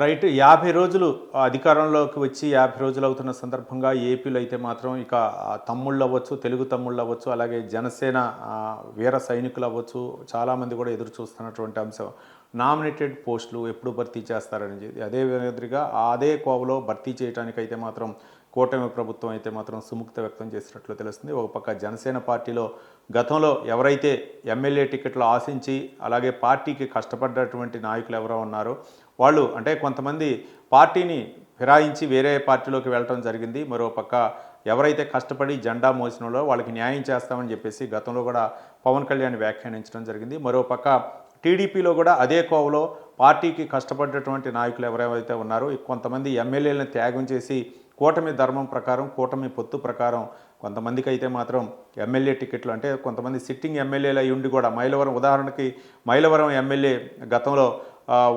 Right యాభై రోజులు అధికారంలోకి వచ్చి యాభై రోజులు అవుతున్న సందర్భంగా ఏపీలో అయితే మాత్రం ఇక తమ్ముళ్ళు అవ్వచ్చు తెలుగు తమ్ముళ్ళు అవ్వచ్చు అలాగే జనసేన వీర సైనికులు అవ్వచ్చు చాలామంది కూడా ఎదురు చూస్తున్నటువంటి అంశం. నామినేటెడ్ పోస్టులు ఎప్పుడు భర్తీ చేస్తారని అదే మాదిరిగా అదే కోవలో భర్తీ చేయడానికైతే అయితే మాత్రం కూటమి ప్రభుత్వం అయితే మాత్రం సుముక్త వ్యక్తం చేసినట్లు తెలుస్తుంది. ఒక పక్క జనసేన పార్టీలో గతంలో ఎవరైతే ఎమ్మెల్యే టికెట్లు ఆశించి అలాగే పార్టీకి కష్టపడ్డటువంటి నాయకులు ఎవరో ఉన్నారో వాళ్ళు అంటే కొంతమంది పార్టీని ఫిరాయించి వేరే పార్టీలోకి వెళ్ళటం జరిగింది. మరో పక్క ఎవరైతే కష్టపడి జెండా మోసినలో వాళ్ళకి న్యాయం చేస్తామని చెప్పేసి గతంలో కూడా పవన్ కళ్యాణ్ వ్యాఖ్యానించడం జరిగింది. మరో పక్క టీడీపీలో కూడా అదే కోవలో పార్టీకి కష్టపడ్డటువంటి నాయకులు ఎవరెవరైతే ఉన్నారో కొంతమంది ఎమ్మెల్యేలను త్యాగం చేసి కూటమి ధర్మం ప్రకారం కూటమి పొత్తు ప్రకారం కొంతమందికి అయితే మాత్రం ఎమ్మెల్యే టికెట్లు అంటే కొంతమంది సిట్టింగ్ ఎమ్మెల్యేలు అయి ఉండి కూడా మైలవరం ఉదాహరణకి మైలవరం ఎమ్మెల్యే గతంలో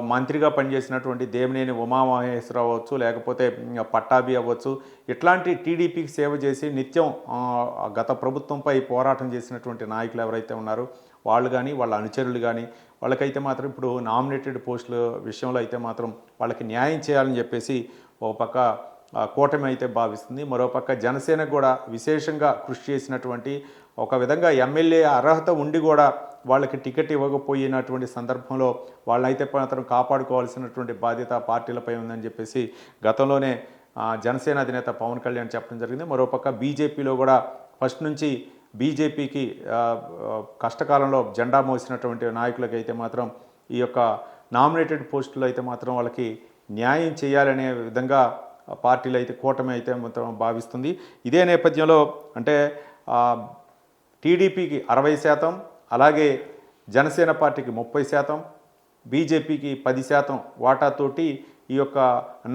మంత్రిగా పనిచేసినటువంటి దేవినేని ఉమామహేశ్వరరావు అవ్వచ్చు లేకపోతే పట్టాభి అవ్వచ్చు ఇట్లాంటి టీడీపీకి సేవ చేసి నిత్యం గత ప్రభుత్వంపై పోరాటం చేసినటువంటి నాయకులు ఎవరైతే ఉన్నారో వాళ్ళు కానీ వాళ్ళ అనుచరులు కానీ వాళ్ళకైతే మాత్రం ఇప్పుడు నామినేటెడ్ పోస్టుల విషయంలో అయితే మాత్రం వాళ్ళకి న్యాయం చేయాలని చెప్పేసి ఒక పక్క కూటమి అయితే భావిస్తుంది. మరోపక్క జనసేన కూడా విశేషంగా కృషి చేసినటువంటి ఒక విధంగా ఎమ్మెల్యే అర్హత ఉండి కూడా వాళ్ళకి టికెట్ ఇవ్వకపోయినటువంటి సందర్భంలో వాళ్ళైతే మాత్రం కాపాడుకోవాల్సినటువంటి బాధ్యత పార్టీలపై ఉందని చెప్పేసి గతంలోనే జనసేన అధినేత పవన్ కళ్యాణ్ చెప్పడం జరిగింది. మరోపక్క బీజేపీలో కూడా ఫస్ట్ నుంచి బీజేపీకి కష్టకాలంలో జెండా మోసినటువంటి నాయకులకి అయితే మాత్రం ఈ యొక్క నామినేటెడ్ పోస్టులు అయితే మాత్రం వాళ్ళకి న్యాయం చేయాలనే విధంగా పార్టీలు అయితే కూటమి అయితే మొత్తం భావిస్తుంది. ఇదే నేపథ్యంలో అంటే టీడీపీకి అరవై శాతం అలాగే జనసేన పార్టీకి ముప్పై శాతం బీజేపీకి పది శాతం వాటాతోటి ఈ యొక్క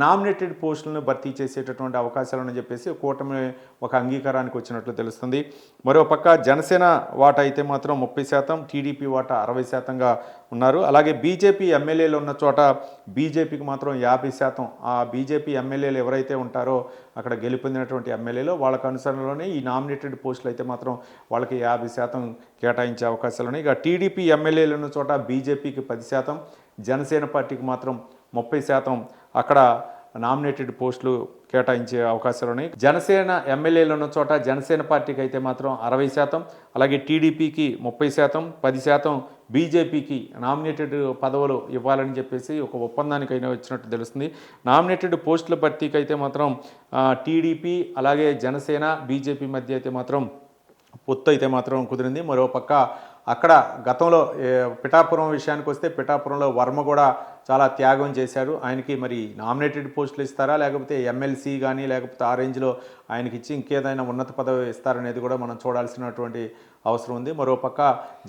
నామినేటెడ్ పోస్టులను భర్తీ చేసేటటువంటి అవకాశాలను చెప్పేసి కూటమి ఒక అంగీకారానికి వచ్చినట్లు తెలుస్తుంది. మరో పక్క జనసేన వాటా అయితే మాత్రం ముప్పై శాతం టీడీపీ వాటా అరవై శాతంగా ఉన్నారు. అలాగే బీజేపీ ఎమ్మెల్యేలు ఉన్న చోట బీజేపీకి మాత్రం యాభై శాతం. ఆ బీజేపీ ఎమ్మెల్యేలు ఎవరైతే ఉంటారో అక్కడ గెలుపొందినటువంటి ఎమ్మెల్యేలు వాళ్ళకు అనుసరణలోనే ఈ నామినేటెడ్ పోస్టులు అయితే మాత్రం వాళ్ళకి యాభై శాతం కేటాయించే అవకాశాలు ఉన్నాయి. ఇక టీడీపీ ఎమ్మెల్యేలు ఉన్న చోట బీజేపీకి పది శాతం జనసేన పార్టీకి మాత్రం ముప్పై శాతం అక్కడ నామినేటెడ్ పోస్టులు కేటాయించే అవకాశాలు ఉన్నాయి. జనసేన ఎమ్మెల్యేలు ఉన్న చోట జనసేన పార్టీకి అయితే మాత్రం అరవై శాతం అలాగే టీడీపీకి ముప్పై శాతం పది శాతం బీజేపీకి నామినేటెడ్ పదవులు ఇవ్వాలని చెప్పేసి ఒక ఒప్పందానికైనా వచ్చినట్టు తెలుస్తుంది. నామినేటెడ్ పోస్టుల భర్తీకి అయితే మాత్రం టీడీపీ అలాగే జనసేన బీజేపీ మధ్య అయితే మాత్రం పొత్తు అయితే మాత్రం కుదిరింది. మరో పక్క అక్కడ గతంలో పిఠాపురం విషయానికి వస్తే పిఠాపురంలో వర్మ కూడా చాలా త్యాగం చేశారు ఆయనకి మరి నామినేటెడ్ పోస్టులు ఇస్తారా? లేకపోతే ఎమ్మెల్సీ కానీ లేకపోతే ఆ రేంజ్లో ఆయనకి ఇచ్చి ఇంకేదైనా ఉన్నత పదవి ఇస్తారనేది కూడా మనం చూడాల్సినటువంటి అవసరం ఉంది. మరో పక్క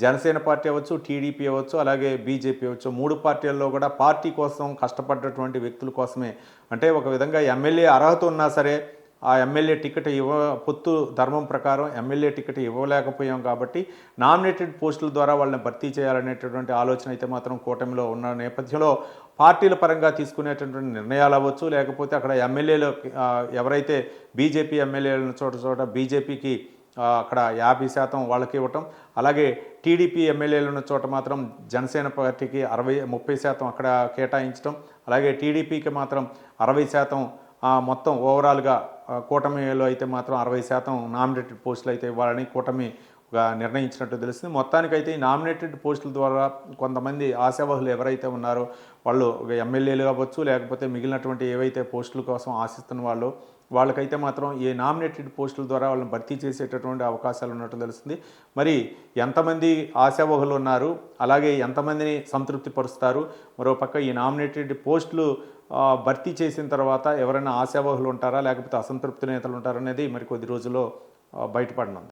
జనసేన పార్టీ అవ్వచ్చు టీడీపీ అవ్వచ్చు అలాగే బీజేపీ అవ్వచ్చు మూడు పార్టీల్లో కూడా పార్టీ కోసం కష్టపడ్డటువంటి వ్యక్తుల కోసమే. అంటే ఒక విధంగా ఎమ్మెల్యే అర్హత ఉన్నా సరే ఆ ఎమ్మెల్యే టికెట్ ఇవ్వ పొత్తు ధర్మం ప్రకారం ఎమ్మెల్యే టికెట్ ఇవ్వలేకపోయాం కాబట్టి నామినేటెడ్ పోస్టుల ద్వారా వాళ్ళని భర్తీ చేయాలనేటటువంటి ఆలోచన అయితే మాత్రం కూటమిలో ఉన్న నేపథ్యంలో పార్టీల పరంగా తీసుకునేటటువంటి నిర్ణయాలు అవ్వచ్చు. లేకపోతే అక్కడ ఎమ్మెల్యేలు ఎవరైతే బీజేపీ ఎమ్మెల్యేలను చోట చోట బీజేపీకి అక్కడ యాభై శాతం వాళ్ళకి ఇవ్వటం అలాగే టీడీపీ ఎమ్మెల్యేలు ఉన్న చోట మాత్రం జనసేన పార్టీకి అరవై ముప్పై శాతం అక్కడ కేటాయించడం అలాగే టీడీపీకి మాత్రం అరవై శాతం మొత్తం ఓవరాల్గా కూటమిలో అయితే మాత్రం అరవై శాతం నామినేటెడ్ పోస్టులు అయితే ఇవ్వాలని కూటమి నిర్ణయించినట్టు తెలుస్తుంది. మొత్తానికైతే ఈ నామినేటెడ్ పోస్టుల ద్వారా కొంతమంది ఆశావహులు ఎవరైతే ఉన్నారో వాళ్ళు ఒక ఎమ్మెల్యేలు కావచ్చు లేకపోతే మిగిలినటువంటి ఏవైతే పోస్టుల కోసం ఆశిస్తున్న వాళ్ళు వాళ్ళకైతే మాత్రం ఈ నామినేటెడ్ పోస్టుల ద్వారా వాళ్ళని భర్తీ చేసేటటువంటి అవకాశాలు ఉన్నట్టు తెలుస్తుంది. మరి ఎంతమంది ఆశావహులు ఉన్నారు అలాగే ఎంతమందిని సంతృప్తి పరుస్తారు మరోపక్క ఈ నామినేటెడ్ పోస్టులు భర్తీ చేసిన తర్వాత ఎవరైనా ఆశావహులు ఉంటారా లేకపోతే అసంతృప్తి నేతలు ఉంటారా అనేది మరి కొద్ది రోజుల్లో బయటపడనుంది.